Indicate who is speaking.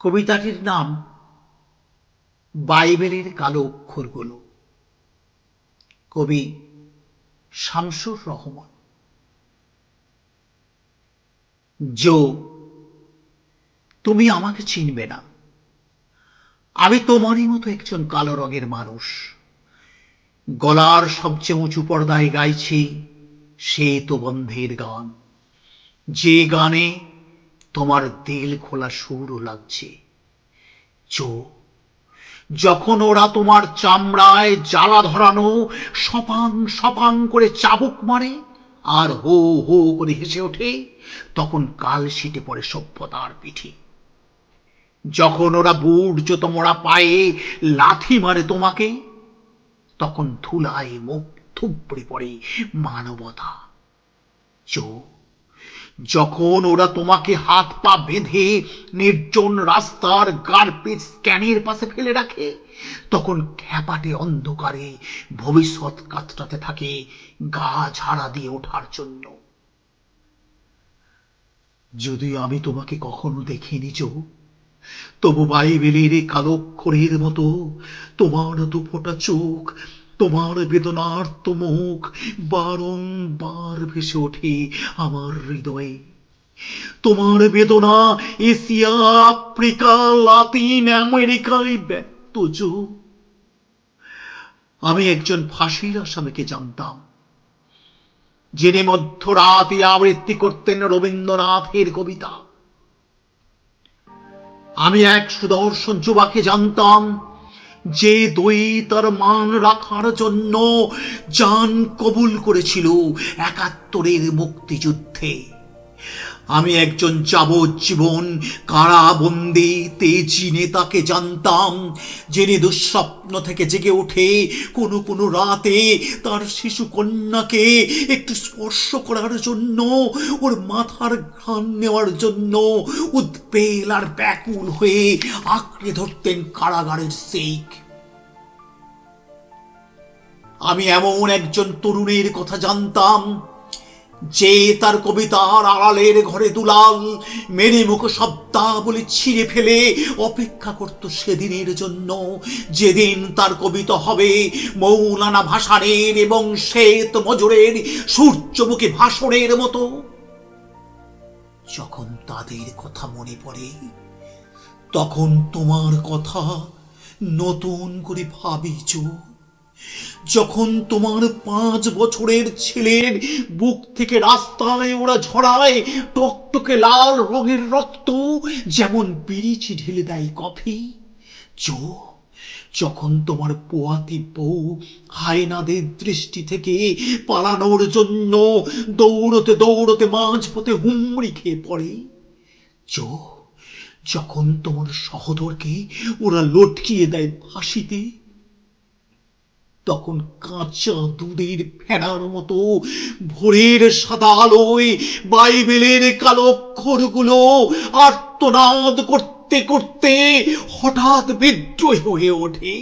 Speaker 1: কবিতাটির নাম বাইবেলের কালো অক্ষরগুলো। কবি শামসুর রহমান। জো, তুমি আমাকে চিনবে না। আমি তোমারই মতো একজন কালো রঙের মানুষ। গলার সবচেয়ে উঁচু পর্দায় গাইছি সে তো বন্ধের গান। যে গানে তোমার দিল খোলা সুরও লাগছে। চো, যখন ওরা তোমার চামড়ায় জ্বালা ধরানো, সপাং সপাং করে চাবুক মারে আর হো হো করে হেসে ওঠে, তখন কাল সিটে পড়ে সভ্যতার পিঠে। যখন ওরা বুট জুতো মোড়া পায়ে লাথি মারে তোমাকে, তখন ধুলায় মুখ থুবড়ে পড়ে মানবতা। চো যখন ওরা তোমাকে হাত পা বেঁধে নির্জন রাস্তার গার্বেজ স্ক্যানের পাশে ফেলে রাখে, তখন খ্যাপাটে অন্ধকারে ভবিষ্যৎ কাতরাতে থাকে গা ঝাড়া দিয়ে ওঠার জন্য। যদিও আমি তোমাকে কখনো দেখিনি চো তবু বাইবেলের কালো অক্ষরের মতো তোমার দুফোটা চোখ তোমার বেদনার্ত মুখ বারংবার ভেসে ওঠে আমার হৃদয়ে। তোমার বেদনা এশিয়া, আফ্রিকা, লাতিন আমেরিকায় ব্যক্ত আমি একজন ফাঁসির আসামিকে জানতাম, যিনি মধ্যরাতে আবৃত্তি করতেন রবীন্দ্রনাথের কবিতা। আমি এক সুদর্শন যুবাকে জানতাম যে দই তার মান রাখার জন্য জান কবুল করেছিল একাত্তরের মুক্তিযুদ্ধে। আমি একজন যাবজ্জীবন কারাবন্দি তেজি নেতাকে জানতাম জেনে দুঃস্বপ্ন থেকে জেগে ওঠে কোনো কোনো রাতে তার শিশু কন্যাকে একটু স্পর্শ করার জন্য, ওর মাথার ঘ্রাণ নেওয়ার জন্য উদ্বেল আর ব্যাকুল হয়ে আঁকড়ে ধরতেন কারাগারের শেখ আমি এমন একজন তরুণের কথা জানতাম যে তার কবিতার আড়ালের ঘরে দুলাল, মেরে মুখ শব্দাবলী ছিঁড়ে ফেলে অপেক্ষা করত সেদিনের জন্য। যেদিন তার কবিতা হবে, মৌলানা ভাসানের এবং শ্বেত মজুরের সূর্যমুখী ভাষণের মতো। যখন তাদের কথা মনে পড়ে, তখন তোমার কথা নতুন করে ভাবি চো যখন তোমার পাঁচ বছরের ছেলের বুক থেকে রাস্তায় ওরা ঝরায়, টকটকে লাল রঙের রক্ত যেমন বিরিচি ঢেলে দেয় কফি। চো যখন তোমার পোয়াতি বউ হায়নাদের দৃষ্টি থেকে পালানোর জন্য দৌড়তে দৌড়তে মাঝপথে হুমড়ি খেয়ে পড়ে। চো যখন তোমার সহদরকে ওরা লটকিয়ে দেয় ফাঁসিতে তখন কাঁচা দুধের ফেরার মতো ভোরের সাদা আলোয় বাইবেলের কালো অক্ষরগুলো আর্তনাদ করতে করতে হঠাৎ বিদ্রোহী হয়ে ওঠে।